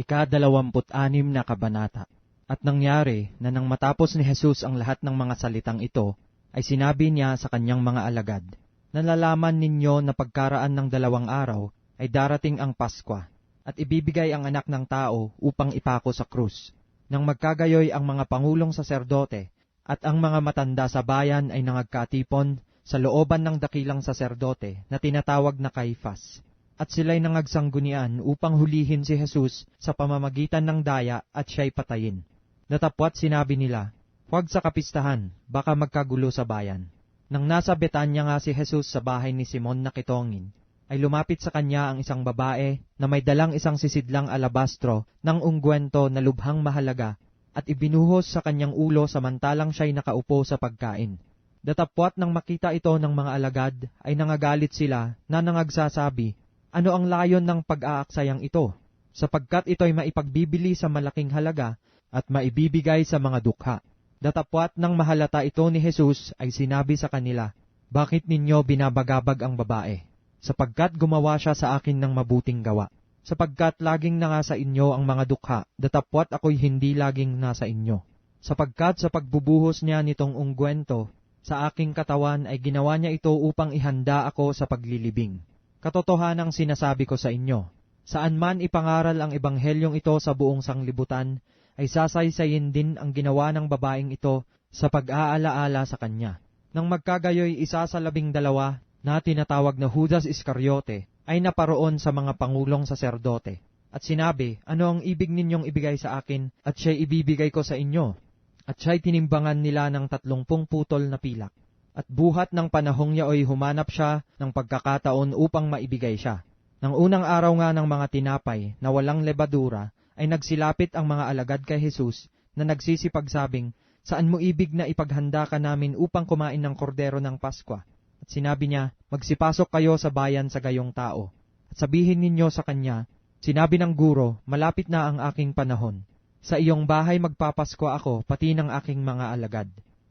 Ika-dalawamput-anim na kabanata. At nangyari na nang matapos ni Jesus ang lahat ng mga salitang ito, ay sinabi niya sa kanyang mga alagad, Nalalaman ninyo na pagkaraan ng dalawang araw ay darating ang Paskwa, at ibibigay ang anak ng tao upang ipako sa krus. Nang magkagayoy ang mga pangulong saserdote at ang mga matanda sa bayan ay nangagkatipon sa looban ng dakilang saserdote na tinatawag na Kaifas. At sila'y nangagsangunian upang hulihin si Jesus sa pamamagitan ng daya at siya'y patayin. Natapwat sinabi nila, Huwag sa kapistahan, baka magkagulo sa bayan. Nang nasa Betanya nga si Jesus sa bahay ni Simon na kitongin, ay lumapit sa kanya ang isang babae na may dalang isang sisidlang alabastro ng ungkwento na lubhang mahalaga at ibinuhos sa kanyang ulo samantalang siya'y nakaupo sa pagkain. Datapwat nang makita ito ng mga alagad ay nangagalit sila na nangagsasabi, ano ang layon ng pag-aaksayang ito? Sapagkat ito'y maipagbibili sa malaking halaga at maibibigay sa mga dukha. Datapwat ng mahalata ito ni Jesus ay sinabi sa kanila, Bakit ninyo binabagabag ang babae? Sapagkat gumawa siya sa akin ng mabuting gawa. Sapagkat laging na nga sa inyo ang mga dukha, datapwat ako'y hindi laging nasa inyo. Sapagkat sa pagbubuhos niya nitong ungkwento, sa aking katawan ay ginawa niya ito upang ihanda ako sa paglilibing. Katotohanang sinasabi ko sa inyo, saan man ipangaral ang ebanghelyong ito sa buong sanglibutan, ay sasaysayin din ang ginawa ng babaeng ito sa pag-aalaala sa kanya. Nang magkagayoy isa sa labing dalawa na tinatawag na Judas Iscariote ay naparoon sa mga pangulong saserdote at sinabi, ano ang ibig ninyong ibigay sa akin at siya'y ibibigay ko sa inyo? At siya'y tinimbangan nila ng tatlongpung putol na pilak. At buhat ng panahong yaoy humanap siya ng pagkakataon upang maibigay siya. Nang unang araw nga ng mga tinapay na walang lebadura, ay nagsilapit ang mga alagad kay Jesus na nagsisipagsabing, Saan mo ibig na ipaghanda ka namin upang kumain ng kordero ng Paskwa? At sinabi niya, Magsipasok kayo sa bayan sa gayong tao. At sabihin ninyo sa kanya, Sinabi ng guro, malapit na ang aking panahon. Sa iyong bahay magpapasko ako, pati ng aking mga alagad.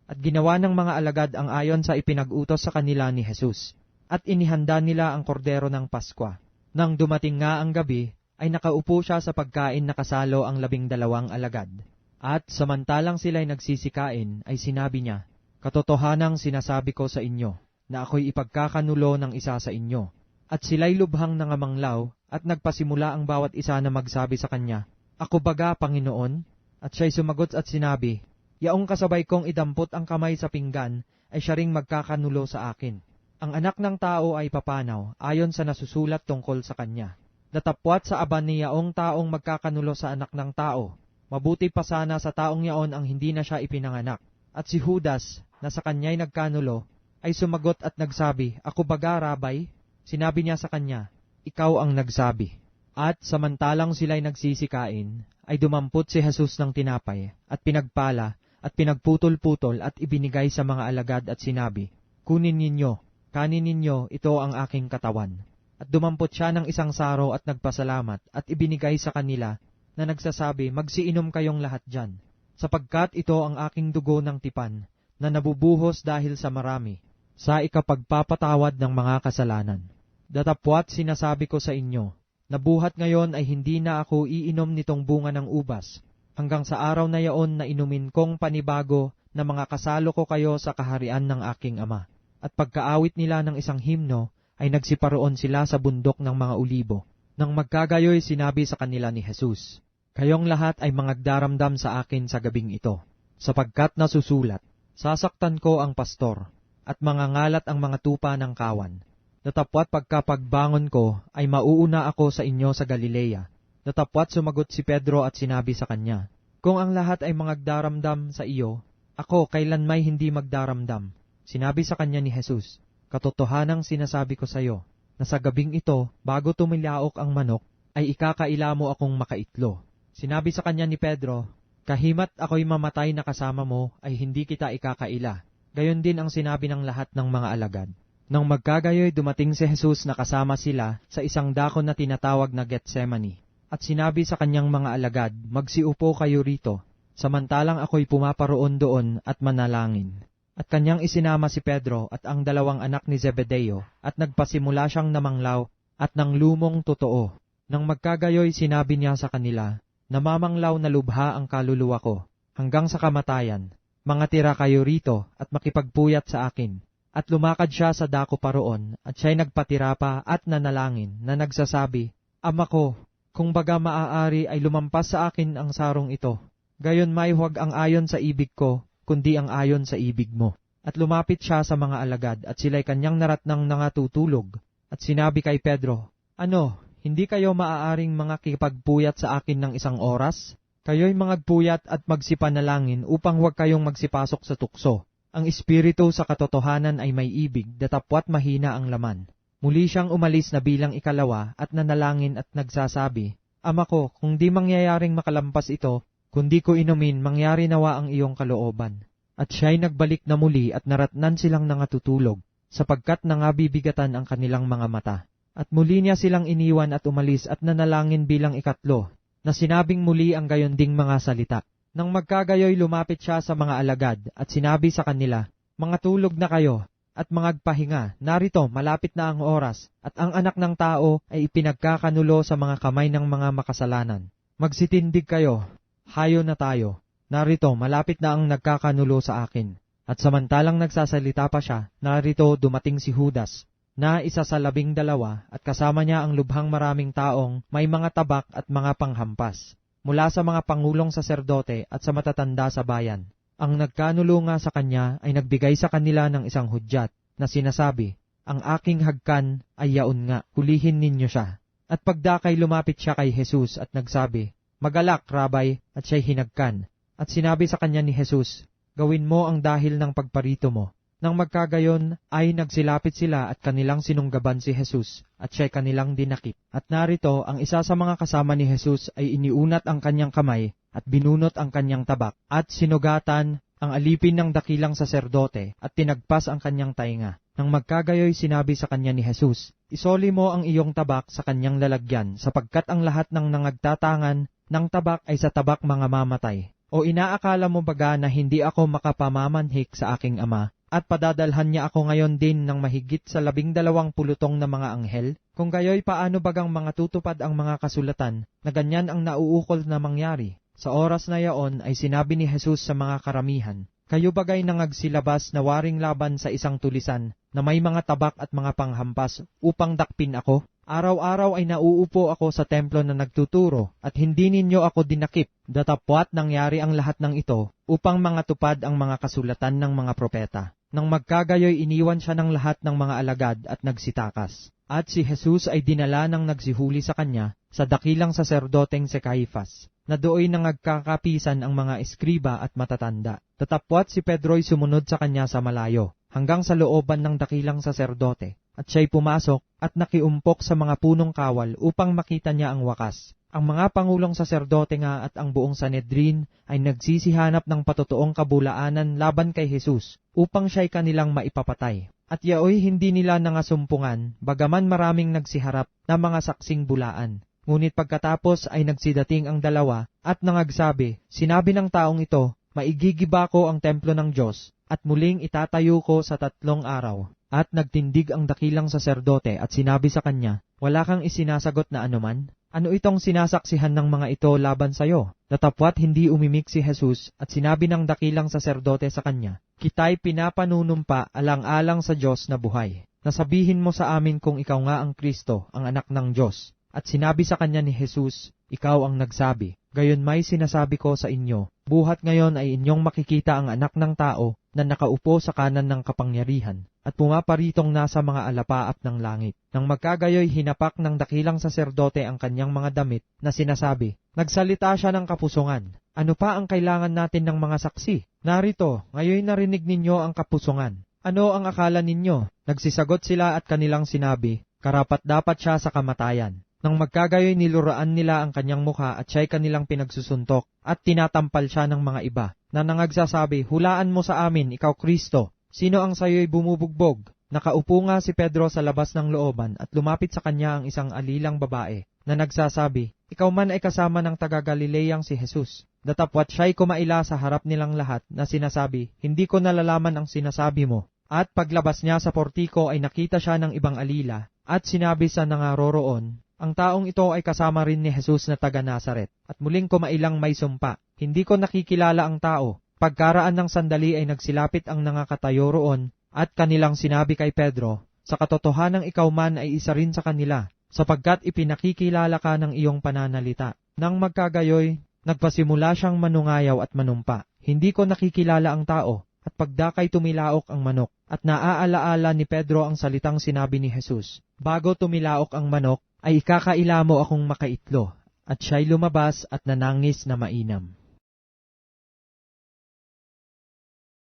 At ginawa ng mga alagad ang ayon sa ipinag-utos sa kanila ni Jesus. At inihanda nila ang kordero ng Paskwa. Nang dumating nga ang gabi, ay nakaupo siya sa pagkain na kasalo ang labing dalawang alagad. At samantalang sila'y nagsisikain, ay sinabi niya, Katotohanang sinasabi ko sa inyo, na ako'y ipagkakanulo ng isa sa inyo. At sila'y lubhang nangamanglaw, at nagpasimula ang bawat isa na magsabi sa kanya, Ako baga, Panginoon? At siya'y sumagot at sinabi, Yaong kasabay kong idampot ang kamay sa pinggan, ay siya ring magkakanulo sa akin. Ang anak ng tao ay papanaw, ayon sa nasusulat tungkol sa kanya. Datapwat sa aban ni yaong taong magkakanulo sa anak ng tao. Mabuti pa sana sa taong yaon ang hindi na siya ipinanganak. At si Judas, na sa kanya'y nagkanulo, ay sumagot at nagsabi, Ako baga, Rabay? Sinabi niya sa kanya, Ikaw ang nagsabi. At samantalang sila'y nagsisikain, ay dumampot si Jesus ng tinapay, at pinagpala, at pinagputol-putol at ibinigay sa mga alagad at sinabi, Kunin ninyo, kanin ninyo, ito ang aking katawan. At dumampot siya ng isang saro at nagpasalamat at ibinigay sa kanila na nagsasabi, Magsiinom kayong lahat dyan, sapagkat ito ang aking dugo ng tipan, na nabubuhos dahil sa marami, sa ikapagpapatawad ng mga kasalanan. Datapwat sinasabi ko sa inyo, na buhat ngayon ay hindi na ako iinom nitong bunga ng ubas, hanggang sa araw na yaon na inumin kong panibago na mga kasalo ko kayo sa kaharian ng aking ama. At pagkaawit nila ng isang himno, ay nagsiparoon sila sa bundok ng mga ulibo. Nang magkagayoy sinabi sa kanila ni Jesus, Kayong lahat ay mangagdaramdam sa akin sa gabing ito, sapagkat nasusulat, Sasaktan ko ang pastor, at mangangalat ang mga tupa ng kawan. Natapwat pagkapagbangon ko, ay mauuna ako sa inyo sa Galilea. Natapwat sumagot si Pedro at sinabi sa kanya, Kung ang lahat ay mangagdaramdam sa iyo, ako kailan may hindi magdaramdam. Sinabi sa kanya ni Jesus, Katotohanang sinasabi ko sa iyo, na sa gabing ito, bago tumilaok ang manok, ay ikakaila mo akong makaitlo. Sinabi sa kanya ni Pedro, Kahimat ako'y mamatay na kasama mo, ay hindi kita ikakaila. Gayon din ang sinabi ng lahat ng mga alagad. Nang magkagayoy dumating si Jesus na kasama sila sa isang dakon na tinatawag na Gethsemane. At sinabi sa kanyang mga alagad, Magsiupo kayo rito, samantalang ako'y pumaparoon doon at manalangin. At kanyang isinama si Pedro at ang dalawang anak ni Zebedeo, at nagpasimula siyang namanglaw, at nang lumong totoo. Nang magkagayoy sinabi niya sa kanila, Namamanglaw na lubha ang kaluluwa ko, hanggang sa kamatayan. Mga tira kayo rito at makipagpuyat sa akin. At lumakad siya sa dako paroon, at siya'y nagpatira pa at nanalangin, na nagsasabi, Ama ko, kung baga maaari ay lumampas sa akin ang sarong ito. Gayon may huwag ang ayon sa ibig ko, kundi ang ayon sa ibig mo. At lumapit siya sa mga alagad, at sila'y kanyang naratnang nangatutulog. At sinabi kay Pedro, Ano, hindi kayo maaaring mga kipagpuyat sa akin ng isang oras? Kayo'y magpuyat at magsipanalangin upang huwag kayong magsipasok sa tukso. Ang espiritu sa katotohanan ay may ibig, datapwat mahina ang laman. Muli siyang umalis na bilang ikalawa at nanalangin at nagsasabi, Ama ko, kung di mangyayaring makalampas ito, kundi ko inumin, mangyari nawa ang iyong kalooban. At siya'y nagbalik na muli at naratnan silang nangatutulog, sapagkat nangabibigatan ang kanilang mga mata. At muli niya silang iniwan at umalis at nanalangin bilang ikatlo, na sinabing muli ang gayonding mga salita. Nang magkagayoy lumapit siya sa mga alagad at sinabi sa kanila, Mga tulog na kayo, at mangagpahinga, narito malapit na ang oras, at ang anak ng tao ay ipinagkakanulo sa mga kamay ng mga makasalanan. Magsitindig kayo, hayo na tayo, narito malapit na ang nagkakanulo sa akin. At samantalang nagsasalita pa siya, narito dumating si Judas, na isa sa labing dalawa at kasama niya ang lubhang maraming taong may mga tabak at mga panghampas, mula sa mga pangulong saserdote at sa matatanda sa bayan. Ang nagkanulo nga sa kanya ay nagbigay sa kanila ng isang hudyat na sinasabi, Ang aking hagkan ay yaon nga, hulihin ninyo siya. At pagdakay lumapit siya kay Jesus at nagsabi, Magalak, Rabay, at siya'y hinagkan. At sinabi sa kanya ni Jesus, Gawin mo ang dahil ng pagparito mo. Nang magkagayon ay nagsilapit sila at kanilang sinunggaban si Jesus at siya'y kanilang dinakip. At narito ang isa sa mga kasama ni Jesus ay iniunat ang kanyang kamay at binunot ang kanyang tabak at sinugatan ang alipin ng dakilang saserdote at tinagpas ang kanyang tainga. Nang magkagayoy sinabi sa kanya ni Jesus, Isoli mo ang iyong tabak sa kanyang lalagyan sapagkat ang lahat ng nangagtatangan ng tabak ay sa tabak mga mamatay. O inaakala mo baga na hindi ako makapamamanhik sa aking ama at padadalhan niya ako ngayon din ng mahigit sa labing dalawang pulutong na mga anghel? Kung gayoy paano bagang mga tutupad ang mga kasulatan na ganyan ang nauukol na mangyari? Sa oras na yaon ay sinabi ni Jesus sa mga karamihan, Kayo bagay nangagsilabas na waring laban sa isang tulisan na may mga tabak at mga panghampas upang dakpin ako? Araw-araw ay nauupo ako sa templo na nagtuturo at hindi ninyo ako dinakip. Datapwat nangyari ang lahat ng ito upang mga tupad ang mga kasulatan ng mga propeta. Nang magkagayoy iniwan siya ng lahat ng mga alagad at nagsitakas. At si Jesus ay dinala ng nagsihuli sa kanya sa dakilang saserdoteng si Caifas, na dooy nangagkakapisan ang mga eskriba at matatanda. Tatapwat si Pedro'y sumunod sa kanya sa malayo, hanggang sa looban ng dakilang saserdote, at siya'y pumasok at nakiumpok sa mga punong kawal upang makita niya ang wakas. Ang mga pangulong saserdote nga at ang buong Sanedrin ay nagsisihanap ng patotoong kabulaanan laban kay Jesus upang siya'y kanilang maipapatay. At yaoy hindi nila nangasumpungan, bagaman maraming nagsiharap na mga saksing bulaan. Ngunit pagkatapos ay nagsidating ang dalawa at nangagsabi, sinabi ng taong ito, maigigiba ko ang templo ng Diyos at muling itatayo ko sa tatlong araw. At nagtindig ang dakilang saserdote at sinabi sa kanya, wala kang isinasagot na anuman? Ano itong sinasaksihan ng mga ito laban sayo? Natapwat hindi umimik si Jesus at sinabi ng dakilang saserdote sa kanya, Kita'y pinapanunumpa alang-alang sa Diyos na buhay. Nasabihin mo sa amin kung ikaw nga ang Kristo, ang anak ng Diyos. At sinabi sa kanya ni Jesus, Ikaw ang nagsabi. Gayon may sinasabi ko sa inyo, buhat ngayon ay inyong makikita ang anak ng tao na nakaupo sa kanan ng kapangyarihan at pumaparitong nasa mga alapaap ng langit. Nang magkagayoy hinapak ng dakilang saserdote ang kanyang mga damit na sinasabi, Nagsalita siya ng kapusungan. Ano pa ang kailangan natin ng mga saksi? Narito, ngayon narinig ninyo ang kapusungan. Ano ang akala ninyo? Nagsisagot sila at kanilang sinabi, Karapat dapat siya sa kamatayan. Nang magkagayoy niluraan nila ang kanyang mukha at siya'y kanilang pinagsusuntok at tinatampal siya ng mga iba, na nangagsasabi, Hulaan mo sa amin, ikaw Kristo, sino ang sayo'y bumubugbog? Nakaupo nga si Pedro sa labas ng looban at lumapit sa kanya ang isang alilang babae, na nagsasabi, Ikaw man ay kasama ng taga-Galileang si Jesus. Datapwat siya'y kumaila sa harap nilang lahat na sinasabi, Hindi ko nalalaman ang sinasabi mo. At paglabas niya sa portiko ay nakita siya ng ibang alila, at sinabi sa nangaroroon, Ang taong ito ay kasama rin ni Jesus na taga Nazaret, at muling kumailang may sumpa. Hindi ko nakikilala ang tao. Pagkaraan ng sandali ay nagsilapit ang nangakatayo roon, at kanilang sinabi kay Pedro, Sa katotohanang ikaw man ay isa rin sa kanila, sapagkat ipinakikilala ka ng iyong pananalita. Nang magkagayoy, nagpasimula siyang manungayaw at manumpa. Hindi ko nakikilala ang tao, at pagdakay tumilaok ang manok, at naaalaala ni Pedro ang salitang sinabi ni Jesus. Bago tumilaok ang manok, ay ikakaila mo akong makaitlo, at siya'y lumabas at nanangis na mainam.